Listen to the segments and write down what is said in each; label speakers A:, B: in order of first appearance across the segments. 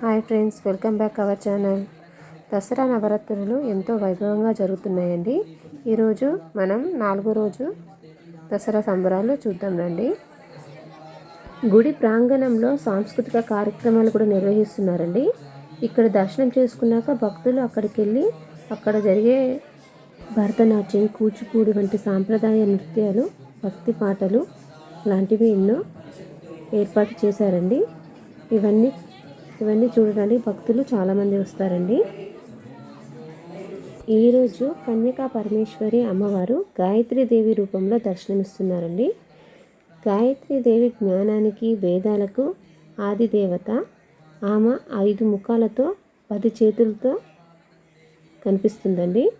A: Hi friends welcome back our channel. Dasara నవరాత్రులు ఎంతో వైభవంగా జరుగుతున్నాయండి. ఈరోజు మనం నాలుగో రోజు దసరా సంబరాలు చూద్దాం రండి. గుడి ప్రాంగణంలో సాంస్కృతిక కార్యక్రమాలు కూడా నిర్వహిస్తున్నారండి. ఇక్కడ దర్శనం చేసుకున్నాక భక్తులు అక్కడికి వెళ్ళి అక్కడ జరిగే భరతనాట్యం కూచిపూడి వంటి సాంప్రదాయ నృత్యాలు భక్తి పాటలు లాంటివి ఎన్నో ఏర్పాటు చేశారండి. ఇవన్నీ ఇవన్నీ చూడడానికి భక్తులు చాలామంది వస్తారండి. ఈరోజు కన్యకా పరమేశ్వరి అమ్మవారు గాయత్రీదేవి రూపంలో దర్శనమిస్తున్నారండి. గాయత్రీదేవి జ్ఞానానికి వేదాలకు ఆది దేవత. ఆమె ఐదు ముఖాలతో పది చేతులతో కనిపిస్తుందండి.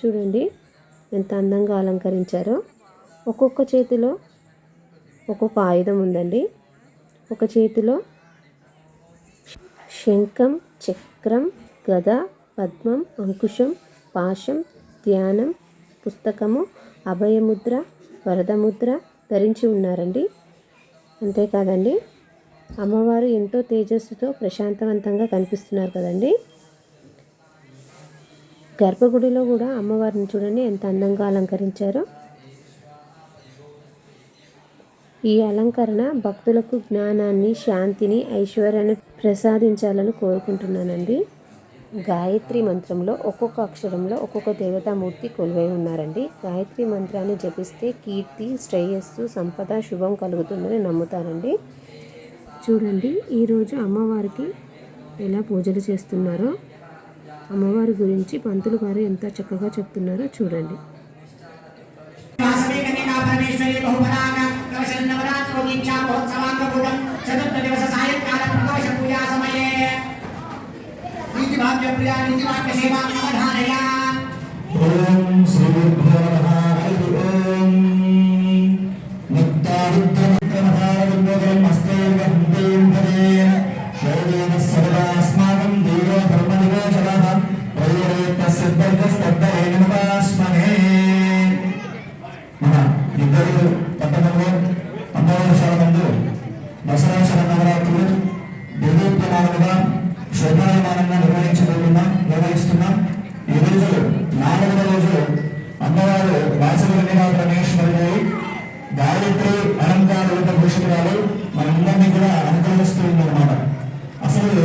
A: చూడండి ఎంత అందంగా అలంకరించారో. ఒక్కొక్క చేతిలో ఒక్కొక్క ఆయుధం ఉందండి. ఒక చేతిలో శంఖం చక్రం గద పద్మం అంకుశం పాశం ధ్యానం పుస్తకము అభయముద్ర వరదముద్ర ధరించి ఉన్నారండి. అంతేకాదండి అమ్మవారు ఎంతో తేజస్సుతో ప్రశాంతవంతంగా కనిపిస్తున్నారు కదండి. గర్భగుడిలో కూడా అమ్మవారిని చూడండి ఎంత అందంగా అలంకరించారో. ఈ అలంకరణ భక్తులకు జ్ఞానాన్ని శాంతిని ఐశ్వర్యాన్ని ప్రసాదించాలని కోరుకుంటున్నానండి. గాయత్రి మంత్రంలో ఒక్కొక్క అక్షరంలో ఒక్కొక్క దేవతామూర్తి కొలువై ఉన్నారండి. గాయత్రి మంత్రాన్ని జపిస్తే కీర్తి శ్రేయస్సు సంపద శుభం కలుగుతుందని నమ్ముతారండి చూడండి ఈరోజు అమ్మవారికి ఎలా పూజలు చేస్తున్నారో అమ్మవారి గురించి పంతులు గారు ఎంత చక్కగా చెప్తున్నారో చూడండి.
B: నవరాత్రోదీక్షా మహోత్సవాంగభూతం చతుర్థ దివస సాయంకాల ప్రదోష పూజా సమయే. నీతి భాగ్య ప్రియా నీతి వాక్య సేవా అవధానయ
C: ఓం శ్రీ గాయత్రి అలంకార రూప భూషితురాలు మనందరినీ కూడా అనుగ్రహిస్తూ ఉందన్నమాట. అసలు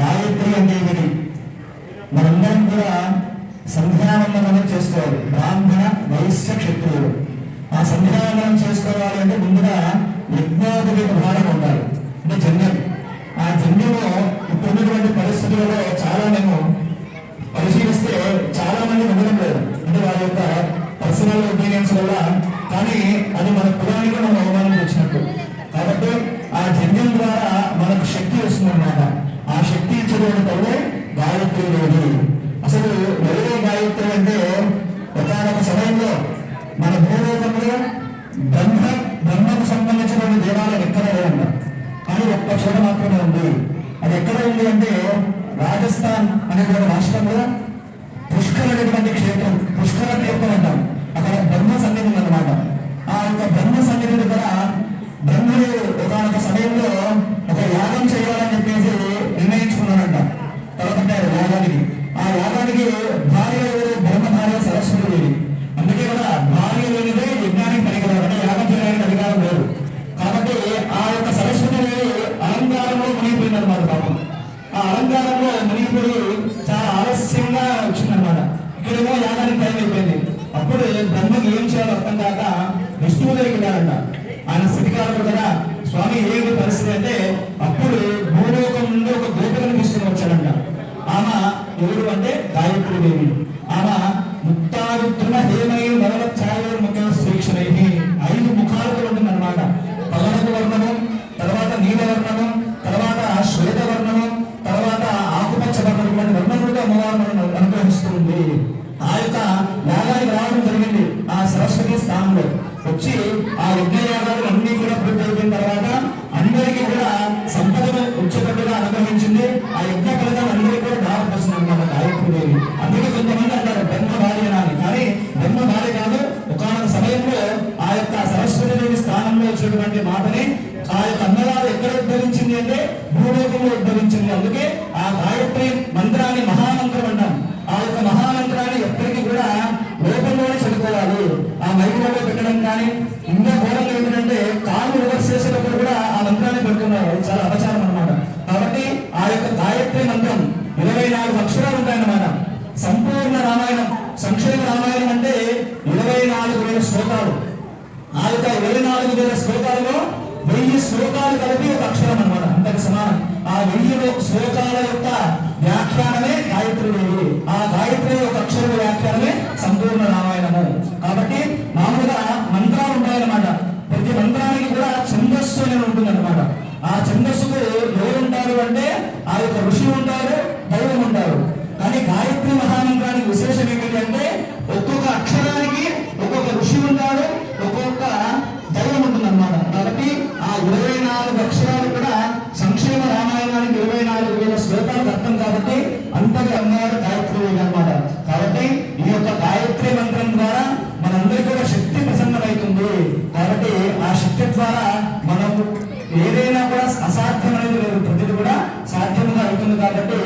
C: గాయత్రి అంటే ఏమిటి? మనందరం కూడా సంధ్యావందనం చేసుకోవాలి. బ్రాహ్మణ వైశ్య క్షత్రువులు ఆ సంధ్యావందనం చేసుకోవాలి అంటే ముందుగా యజ్ఞోపవీత భారం ఉండాలి. అంటే జన్యం ఆ జన్యము ఇప్పుడున్నటువంటి పరిస్థితులలో చాలా మేము కానీ అది మన కులానికి మనం అవమానం వచ్చినట్టు కాబట్టి ఆ జన్యం ద్వారా మనకు శక్తి వస్తుందన్నమాట. ఆ శక్తి ఇచ్చేటువంటి తల్లే గాయత్రి దేవి అసలు ఎవరే గాయత్రి అంటే ఒకనొక సమయంలో మన భూలోకంలో బ్రహ్మ బ్రహ్మకు సంబంధించిన దేవాలయం ఎక్కడ లేదంట కానీ ఒక్క చోట మాత్రమే ఉంది. అది ఎక్కడ ఉంది అంటే రాజస్థాన్ అనేటువంటి రాష్ట్రంలో పుష్కర్ అనేటువంటి క్షేత్రం పుష్కర తీర్థం అంటాం అక్కడ బ్రహ్మ సన్నిధి ఉందన్నమాట ఆ యొక్క బ్రహ్మ సన్నిధి దగ్గర బ్రహ్మడు ఒకనొక సమయంలో ఒక యాగం చేయాలని చెప్పేసి నిర్ణయించుకున్నాడంట. తలపట్టారు యాగానికి. ఆ యాగానికి భార్య బ్రహ్మ భార్య సరస్వతి దేవి. అందుకే కదా భార్య లేనిదే యజ్ఞానికి పనికిరాదు. అంటే యాగం చేయడానికి అధికారం లేదు. కాబట్టి ఆ యొక్క సరస్వతి దేవి అలంకారంలో మునిగిపోయిందన్నమాట పాపం. ఆ అలంకారంలో మునిగిపోయి చాలా ఆలస్యంగా వచ్చిందన్నమాట. ఇక్కడేమో యాగానికి టైం అయిపోయింది. అప్పుడు బ్రహ్మకి ఏం చేయాలో అర్థం కాక విష్ణువు దగ్గరికి వెళ్ళారంట ఆయన స్థితికారుడు కదా. స్వామి ఏమి పరిస్థితి అంటే అప్పుడు భూలోకం నుండి ఒక గోపికను తీసుకుని వచ్చాడంట. ఆమె ఎవరు అంటే గాయత్రి దేవి. ఆమె అయితే భూలోకంలో ఉద్భవించింది అందుకే ఆ గాయత్రి మంత్రాన్ని మహామంత్రం అంటాం. ఆ యొక్క మహామంత్రాన్ని ఎప్పటికీ కూడా లోపంలోనే చదువుకోవాలి. ఆ మహిళలో పెట్టడం కానీ ఇంకా కోరం ఏంటంటే కాలు రివర్స్ చేసేటప్పుడు కూడా ఆ మంత్రాన్ని పెడుతున్నారు చాలా అపచారం అనమాట కాబట్టి ఆ యొక్క గాయత్రి మంత్రం ఇరవై నాలుగు అక్షరాలు ఉంటాయన్నమాట. సంపూర్ణ రామాయణం సంక్షేమ రామాయణం అంటే ఇరవై నాలుగు వేల శ్లోకాలు. ఆ యొక్క ఇరవై నాలుగు వేల శ్లోకాలలో వెయ్యి శ్లోకాలు కలిపి ఒక అక్షరం అనమాట అంతకు సమానం. ఆ వెయ్యిలో శ్లోకాల యొక్క వ్యాఖ్యానమే గాయత్రి వేయి ఆ గాయత్రి యొక్క అక్షర వ్యాఖ్యానమే సంపూర్ణ రామాయణము. కాబట్టి మామూలుగా మంత్రాలు ఉంటాయన్నమాట. ప్రతి మంత్రానికి కూడా ఛందస్సు అనేది ఉంటుంది అనమాట ఆ ఛందస్సుకు ఎవరు ఉంటారు అంటే ఆ యొక్క ఋషి ఉంటారు దైవం ఉంటారు. కానీ గాయత్రి మహామంత్రానికి విశేషం ఏంటంటే ఏదైనా కూడా అసాధ్యమైనది లేదు. ప్రతిది కూడా సాధ్యంగా అవుతుంది కాబట్టి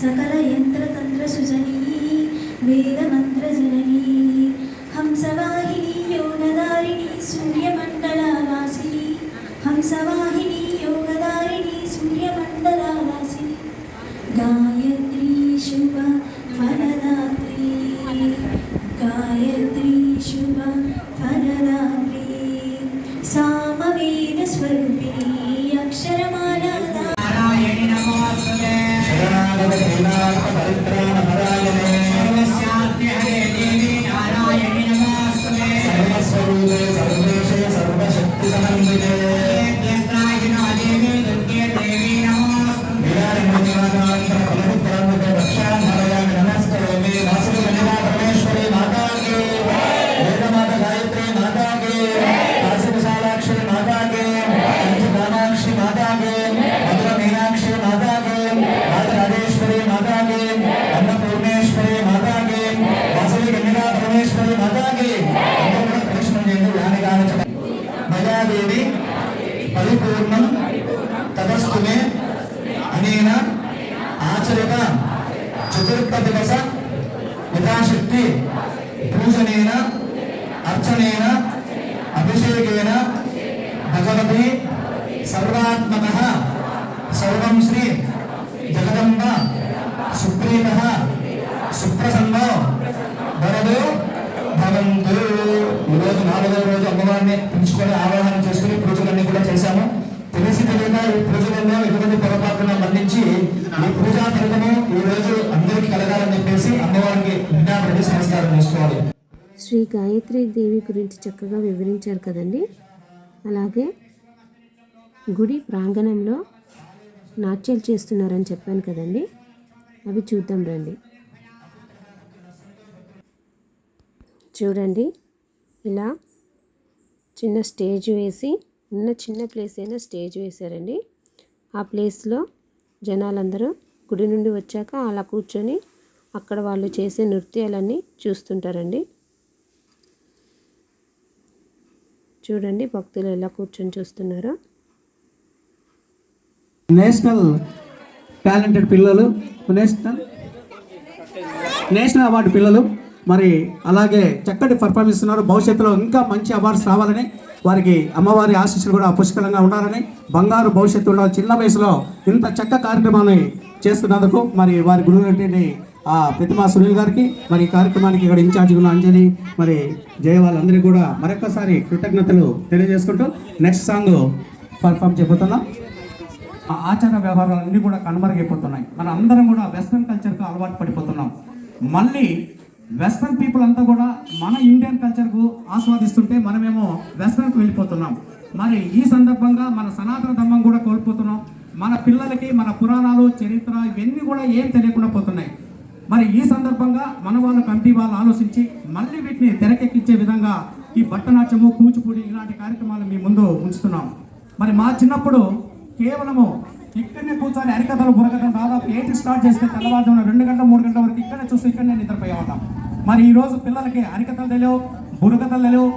D: సకల యంత్రతంత్ర సుజనీ వేదమంత్రజననీ హంసవాహిని యోగదారిణి సూర్యమండలావాసిని హంసవాహిని యోగదారిణి సూర్యమండలావాసిని గాయత్రీ శుభ ఫలదాత్రి గాయత్రీ శుభ ఫలదాత్రి సామవేద స్వరూపిణి
C: అక్షరమా అర్చనైన అభిషేకేన భగవతి సర్వాత్మక సర్వం శ్రీ జగదంబ సుప్రీత సుప్రసన్న వరదు భవంతు. ఈరోజు నాలుగో రోజు అమ్మవారిని పిలుచుకొని ఆవాహన చేసుకుని పూజలన్నీ కూడా చేశాము. తెలిసి తెలియక ఈ పూజలలో ఎటువంటి పొరపాటున మన్నించి ఈ పూజా ఫలితము ఈ రోజు అందరికీ కలగాలని చెప్పేసి అమ్మవారికి విజ్ఞాపన సంస్కారం చేసుకోవాలి.
A: శ్రీ గాయత్రి దేవి గురించి చక్కగా వివరించారు కదండి. అలాగే గుడి ప్రాంగణంలో నాట్యాలు చేస్తున్నారని చెప్పాను కదండి. అవి చూద్దాం రండి. చూడండి. ఇలా చిన్న స్టేజ్ వేసి ఉన్న చిన్న ప్లేస్ అయినా స్టేజ్ వేశారండి. ఆ ప్లేస్లో జనాలందరూ గుడి నుండి వచ్చాక అలా కూర్చొని అక్కడ వాళ్ళు చేసే నృత్యాలన్నీ చూస్తుంటారండి. చూడండి భక్తులు ఎలా కూర్చొని చూస్తున్నారో.
E: నేషనల్ టాలెంటెడ్ పిల్లలు నేషనల్ నేషనల్ అవార్డు పిల్లలు మరి అలాగే చక్కటి పర్ఫార్మెన్స్ ఇస్తున్నారు భవిష్యత్తులో ఇంకా మంచి అవార్డ్స్ రావాలని వారికి అమ్మవారి ఆశీస్సులు కూడా పుష్కలంగా ఉండాలని బంగారు భవిష్యత్తు ఉండాలి. చిన్న వయసులో ఇంత చక్క కార్యక్రమాన్ని చేస్తున్నందుకు మరి వారి గురువు ఆ ప్రతిమా సునీల్ గారికి మరి ఈ కార్యక్రమానికి ఇక్కడ ఇన్ఛార్జ్ ఉన్న అంజలి మరి జయ వాళ్ళందరికీ కూడా మరొకసారి కృతజ్ఞతలు తెలియజేసుకుంటూ నెక్స్ట్ సాంగ్ పర్ఫామ్ చేయబోతున్నాం. ఆ ఆచార వ్యవహారాలన్నీ కూడా కనుమరుగైపోతున్నాయి. మన అందరం కూడా వెస్ట్రన్ కల్చర్కు అలవాటు పడిపోతున్నాం. మళ్ళీ వెస్ట్రన్ పీపుల్ అంతా కూడా మన ఇండియన్ కల్చర్కు ఆస్వాదిస్తుంటే మనమేమో వెస్ట్రన్కి వెళ్ళిపోతున్నాం. మరి ఈ సందర్భంగా మన సనాతన ధర్మం కూడా కోల్పోతున్నాం. మన పిల్లలకి మన పురాణాలు చరిత్ర ఇవన్నీ కూడా ఏం తెలియకుండా పోతున్నాయి. మరి ఈ సందర్భంగా మన వాళ్ళ కమిటీ వాళ్ళు ఆలోచించి మళ్ళీ వీటిని తెరకెక్కించే విధంగా ఈ భట్టనాట్యము కూచిపూడి ఇలాంటి కార్యక్రమాలు మీ ముందు ఉంచుతున్నాం. మరి మా చిన్నప్పుడు కేవలము ఇక్కడనే కూర్చొని హరికథలు బురకథలు దాదాపు ఎయిట్ స్టార్ట్ చేస్తే తెల్లవారుజామున రెండు గంటల మూడు గంటల వరకు ఇక్కడనే చూసి ఇక్కడనే నిద్రపోయేవాళ్ళం మరి ఈరోజు పిల్లలకి హరికథలు తెలియవు బురకథలు తెలియవు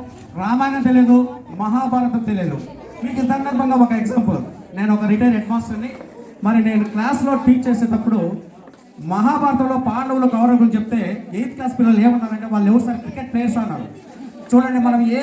E: రామాయణం తెలియదు మహాభారతం తెలియదు. మీకు ఈ సందర్భంగా ఒక ఎగ్జాంపుల్ నేను ఒక రిటైర్ హెడ్ మాస్టర్ని మరి నేను క్లాస్లో టీచ్ చేసేటప్పుడు మహాభారతంలో పాండవులు కౌరవులు చెప్తే ఎయిత్ క్లాస్ పిల్లలు ఏమన్నారంటే వాళ్ళు ఎవరు సార్? క్రికెట్ ప్లేయర్స్ అన్నారు. చూడండి మనం ఏ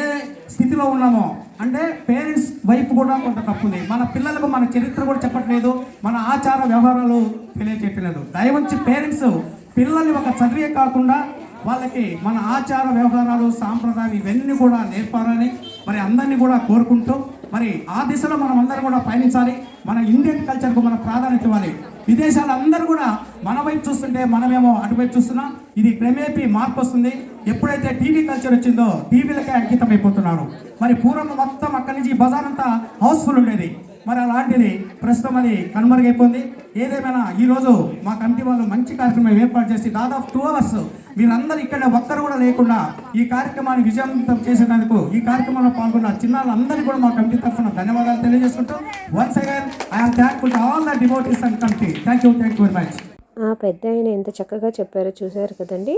E: స్థితిలో ఉన్నామో అంటే పేరెంట్స్ వైపు కూడా కొంత తప్పుంది మన పిల్లలకు మన చరిత్ర కూడా చెప్పట్లేదు మన ఆచార వ్యవహారాలు తెలియచేయట్లేదు. దయవంచి పేరెంట్స్ పిల్లల్ని ఒక చదివే కాకుండా వాళ్ళకి మన ఆచార వ్యవహారాలు సాంప్రదాయం ఇవన్నీ కూడా నేర్పాలని మరి అందరినీ కూడా కోరుకుంటూ మరి ఆ దిశలో మనం అందరం కూడా పయనించాలి. మన ఇండియన్ కల్చర్కు మన ప్రాధాన్యత ఇవ్వాలి. విదేశాలు అందరూ కూడా మన వైపు చూస్తుంటే మనమేమో అటువైపు చూస్తున్నాం. ఇది క్రమేపీ మార్పు వస్తుంది ఎప్పుడైతే టీవీ కల్చర్ వచ్చిందో టీవీలకే అంకితం అయిపోతున్నారు మరి పూర్వం మొత్తం అక్కడి నుంచి బజార్ అంతా హౌస్ఫుల్ ఉండేది. మరి అలాంటిది ప్రస్తుతం అది కనుమరుగైపోయింది. ఏదేమైనా ఈరోజు మా కమిటీ వాళ్ళు మంచి కార్యక్రమం ఏర్పాటు చేసి దాదాపు టూ అవర్స్ మీరందరూ ఇక్కడ ఒక్కరు కూడా లేకుండా ఈ కార్యక్రమాన్ని విజయవంతం చేసేందుకు ఈ కార్యక్రమంలో పాల్గొన్న చిన్నారులందరికీ కూడా మా కమిటీ తరఫున ధన్యవాదాలు తెలియజేసుకుంటూ once again I'm thankful to all the devotees and committee thank you thank you very much
A: ఆ పెద్ద ఆయన ఎంత చక్కగా చెప్పారో చూశారు కదండి.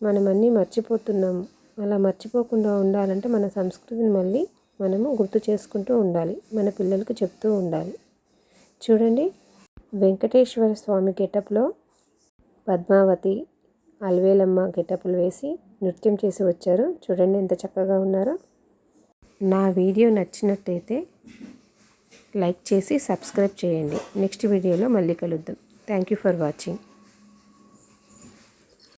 A: మనం అన్నీ మర్చిపోతున్నాము అలా మర్చిపోకుండా ఉండాలంటే మన సంస్కృతిని మళ్ళీ మనము గుర్తు చేసుకుంటూ ఉండాలి. మన పిల్లలకు చెప్తూ ఉండాలి. చూడండి. వెంకటేశ్వర స్వామి గెటప్లో పద్మావతి అల్వేలమ్మ గెటప్లు వేసి నృత్యం చేసి వచ్చారు. చూడండి ఎంత చక్కగా ఉన్నారో. నా వీడియో నచ్చినట్టయితే లైక్ చేసి సబ్స్క్రైబ్ చేయండి. నెక్స్ట్ వీడియోలో మళ్ళీ కలుద్దాం. Thank you for watching.